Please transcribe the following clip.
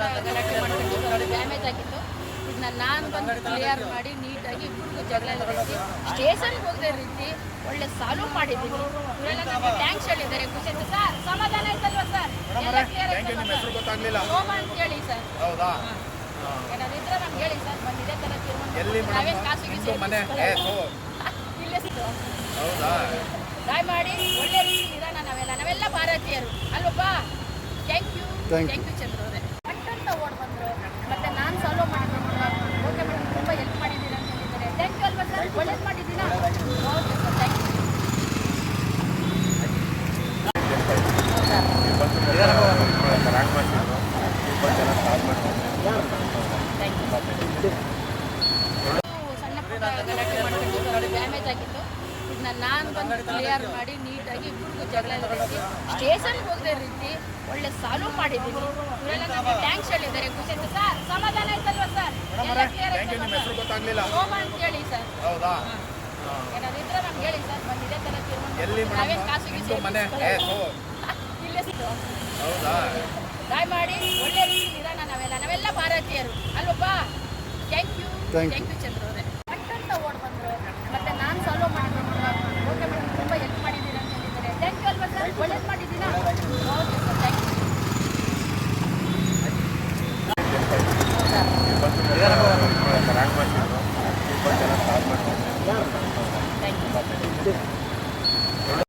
ಗಲಾಟೆ ಮಾಡ್ಕೊಂಡು ಡ್ಯಾಮೇಜ್ ಆಗಿತ್ತು. ಇದನ್ನ ನಾನು ಬಂದು ಕ್ಲಿಯರ್ ಮಾಡಿ ನೀಟಾಗಿ ಇಬ್ಬರಿಗೂ ಜಗಳ ರೀತಿ ಸ್ಟೇಷನ್ಗೆ ಹೋಗದೆ ರೀತಿ ಒಳ್ಳೆ ಸಾಲ್ವ್ ಮಾಡಿದ್ದೀನಿ. ಇವರೆಲ್ಲ ನಮಗೆ ಥ್ಯಾಂಕ್ಸ್ ಹೇಳಿದ್ದಾರೆ. ಖುಷಿ ಆಯ್ತು ಸರ್? ಸಮಾಧಾನ ಆಯ್ತಲ್ವಾ ಸರ್? ಎಲ್ಲ ಕ್ಲಿಯರ್ ಹೇಳಿ ಸರ್. ಹೌದಾ? ಏನಾದ್ರು ಇದ್ರೆ ನಮ್ಗೆ ಹೇಳಿ ಸರ್. ಬಂದು ಇದೇ ಥರ ತೀರ್ಮಾನ ನಾವೇನ್ ಕಾಸು ಇಲ್ಲೇ ಹೌದಾ? ದಯಮಾಡಿ ಒಳ್ಳೆ ರೀತಿ ಇರೋಣ ನಾವೆಲ್ಲ. ನಾವೆಲ್ಲ ಭಾರತೀಯರು. ಅಲ್ವಪ್ಪ? Thank you thank you Chandra ಅವರೇ ಅಂತ ಓಡ್ ಬಂದರು ಮತ್ತೆ ನಾನು ಸಾಲ್ವ್ ಮಾಡಿದ್ದೀನಿ ಓಕೆ ಮೇಡಮ್ ತುಂಬ ಹೆಲ್ಪ್ ಮಾಡಿದ್ದೀರಾ ಅಂತ ಹೇಳಿದ್ದಾರೆ ಥ್ಯಾಂಕ್ ಯು ಅಲ್ವಾ ಸರ್ ಒಳ್ಳೇದು ಮಾಡಿದ್ದೀರಾ ಓಕೆ ಸರ್ ಥ್ಯಾಂಕ್ ಯು ಸಣ್ಣ ಪುಟ್ಟ ಗಲಾಟೆ ಮಾಡ್ಕೊಂಡು ಡ್ಯಾಮೇಜ್ ಆಗಿತ್ತು. ಇದನ್ನ ನಾನು ಬಂದು ಕ್ಲಿಯರ್ ಮಾಡಿ ನೀಟಾಗಿ ಇಬ್ಬರಿಗೂ ಜಗಳ ನಡೆಸಿ ಸ್ಟೇಷನ್ಗೆ ಹೋಗದೆ ರೀತಿ ಒಳ್ಳೆ ಸಾಲ್ವ್ ಮಾಡಿದ್ದೀನಿ. ಇವರೆಲ್ಲ ನನಗೆ ಥ್ಯಾಂಕ್ಸ್ ಹೇಳಿದ್ದಾರೆ. ಖುಷಿ ಆಯ್ತು. ಸರ್ ಸಮಾಧಾನ ಆಯ್ತಲ್ವಾ ಸರ್? ಎಲ್ಲ ಕ್ಲಿಯರ್ ಥ್ಯಾಂಕ್ ಯು ನಿಮ್ಮ ಹೆಸರು ಆಯ್ತಲ್ವಾ ಗೊತ್ತಾಗ್ಲಿಲ್ಲ. ಸೋಮ ಅಂತ ಹೇಳಿ ಸರ್. ಹೌದಾ? ಏನಾದ್ರು ಇದ್ರೆ ನಮ್ಗೆ ಹೇಳಿ ಸರ್. ಬಂದು ಇದೇ ಥರ ತೀರ್ಮಾನ ಎಲ್ಲಿ ನಾವೇನ್ ಕಾಸು ಗೀಸು ನಿಮ್ದು ಮನೆ? ಏ ಸೋ ಇಲ್ಲೇ ಸಿಕ್ತು. ಹೌದಾ? ದಯಮಾಡಿ ಒಳ್ಳೆ ರೀತಿ ಇರೋಣ ನಾವೆಲ್ಲ. ನಾವೆಲ್ಲ ಭಾರತೀಯರು. ಅಲ್ವಪ್ಪ thank you thank you Chandra.